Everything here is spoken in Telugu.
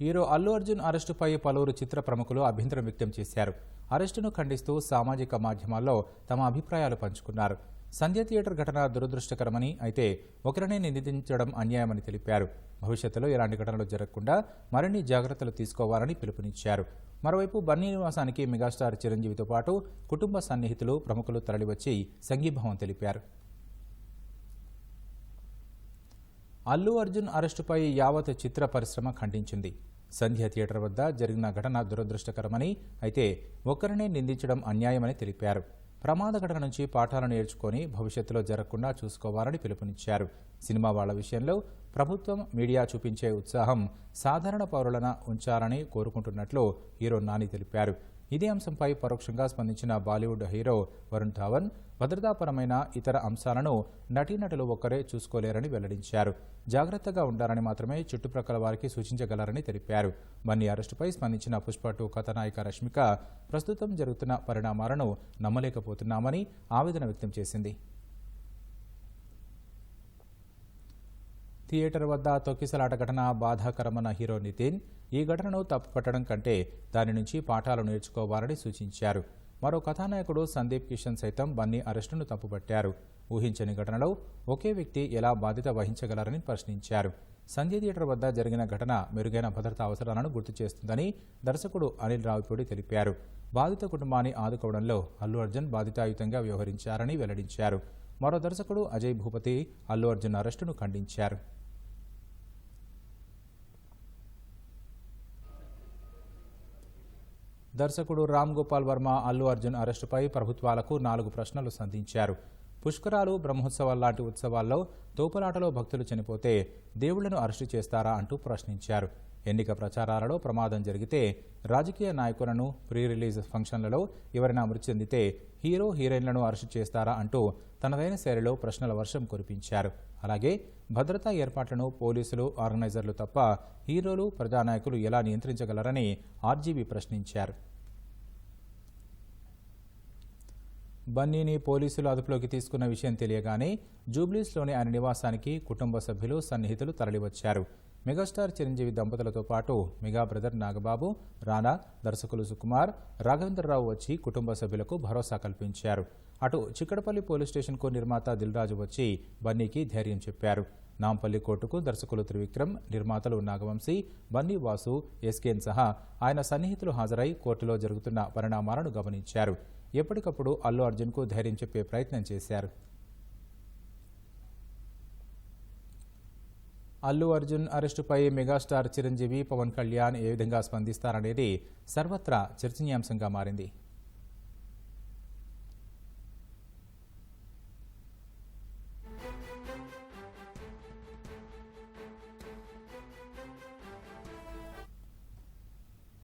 హీరో అల్లు అర్జున్ అరెస్టుపై పలువురు చిత్ర ప్రముఖులు అభ్యంతరం వ్యక్తం చేశారు. అరెస్టును ఖండిస్తూ సామాజిక మాధ్యమాల్లో తమ అభిప్రాయాలు పంచుకున్నారు. సంధ్య థియేటర్ ఘటన దురదృష్టకరమని అయితే ఒకరినే నిందించడం అన్యాయమని తెలిపారు. భవిష్యత్తులో ఇలాంటి ఘటనలు జరగకుండా మరిన్ని జాగ్రత్తలు తీసుకోవాలని పిలుపునిచ్చారు. మరోవైపు బన్నీ నివాసానికి మెగాస్టార్ చిరంజీవితో పాటు కుటుంబ సన్నిహితులు ప్రముఖులు తరలివచ్చి సంఘీభావం తెలిపారు. అల్లు అర్జున్ అరెస్టుపై యావత్ చిత్ర పరిశ్రమ ఖండించింది. సంధ్య థియేటర్ వద్ద జరిగిన ఘటన దురదృష్టకరమని అయితే ఒక్కరినే నిందించడం అన్యాయమని తెలిపారు. ప్రమాద ఘటన నుంచి పాఠాలు నేర్చుకొని భవిష్యత్తులో జరగకుండా చూసుకోవాలని పిలుపునిచ్చారు. సినిమా వాళ్ళ విషయంలో ప్రభుత్వం మీడియా చూపించే ఉత్సాహం సాధారణ పౌరులన ఉంచాలని కోరుకుంటున్నట్లు హీరో నాని తెలిపారు. ఇదే అంశంపై పరోక్షంగా స్పందించిన బాలీవుడ్ హీరో వరుణ్ ధావన్ భద్రతాపరమైన ఇతర అంశాలను నటీనటులు ఒక్కరే చూసుకోలేరని వెల్లడించారు. జాగ్రత్తగా ఉండాలని మాత్రమే చుట్టుప్రక్కల వారికి సూచించగలరని తెలిపారు. బన్నీ అరెస్టుపై స్పందించిన పుష్ప టూ కథానాయిక రష్మిక ప్రస్తుతం జరుగుతున్న పరిణామాలను నమ్మలేకపోతున్నామని ఆవేదన వ్యక్తం చేసింది. థియేటర్ వద్ద తొక్కిసలాట ఘటన బాధాకరమన్న హీరో నితిన్ ఈ ఘటనను తప్పుపట్టడం కంటే దాని నుంచి పాఠాలు నేర్చుకోవాలని సూచించారు. మరో కథానాయకుడు సందీప్ కిషన్ సైతం బన్నీ అరెస్టును తప్పుపట్టారు. ఊహించని ఘటనలో ఒకే వ్యక్తి ఎలా బాధ్యత వహించగలరని ప్రశ్నించారు. సంజయ్ థియేటర్ వద్ద జరిగిన ఘటన మెరుగైన భద్రతా అవసరాలను గుర్తు చేస్తుందని దర్శకుడు అనిల్ రావిపూడి తెలిపారు. బాధిత కుటుంబాన్ని ఆదుకోవడంలో అల్లు అర్జున్ బాధితాయుతంగా వ్యవహరించారని వెల్లడించారు. మరో దర్శకుడు అజయ్ భూపతి అల్లు అర్జున్ అరెస్టును ఖండించారు. దర్శకుడు రామ్ గోపాల్ వర్మ అల్లు అర్జున్ అరెస్టుపై ప్రభుత్వాలకు నాలుగు ప్రశ్నలు సంధించారు. పుష్కరాలు బ్రహ్మోత్సవాలు లాంటి ఉత్సవాల్లో తోపులాటలో భక్తులు చనిపోతే దేవుళ్ళను అరెస్టు చేస్తారా అంటూ ప్రశ్నించారు. ఎన్నిక ప్రచారాలలో ప్రమాదం జరిగితే రాజకీయ నాయకులను ప్రీ రిలీజ్ ఫంక్షన్లలో ఎవరైనా మృతి చెందితే హీరో హీరోయిన్లను అరెస్టు చేస్తారా అంటూ తనదైన శైలిలో ప్రశ్నల వర్షం కురిపించారు. అలాగే భద్రతా ఏర్పాట్లను పోలీసులు ఆర్గనైజర్లు తప్ప హీరోలు ప్రజానాయకులు ఎలా నియంత్రించగలరని ఆర్జీబీ ప్రశ్నించారు. బన్నీని పోలీసులు అదుపులోకి తీసుకున్న విషయం తెలియగానే జూబ్లీస్లోని ఆయన నివాసానికి కుటుంబ సభ్యులు సన్నిహితులు తరలివచ్చారు. మెగాస్టార్ చిరంజీవి దంపతులతో పాటు మెగా బ్రదర్ నాగబాబు రానా దర్శకులు సుకుమార్ రాఘవేంద్రరావు వచ్చి కుటుంబ సభ్యులకు భరోసా కల్పించారు. అటు చిక్కడపల్లి పోలీస్ స్టేషన్కు నిర్మాత దిల్రాజు వచ్చి బన్నీకి ధైర్యం చెప్పారు. నాంపల్లి కోర్టుకు దర్శకులు త్రివిక్రమ్ నిర్మాతలు నాగవంశీ బన్నీ వాసు ఎస్కేన్ సహా ఆయన సన్నిహితులు హాజరై కోర్టులో జరుగుతున్న పరిణామాలను గమనించారు. ఎప్పటికప్పుడు అల్లు అర్జున్కు ధైర్యం చెప్పే ప్రయత్నం చేశారు. అల్లు అర్జున్ అరెస్టుపై మెగాస్టార్ చిరంజీవి పవన్ కళ్యాణ్ ఏ విధంగా స్పందిస్తారనేది సర్వత్రా చర్చనీయాంశంగా మారింది.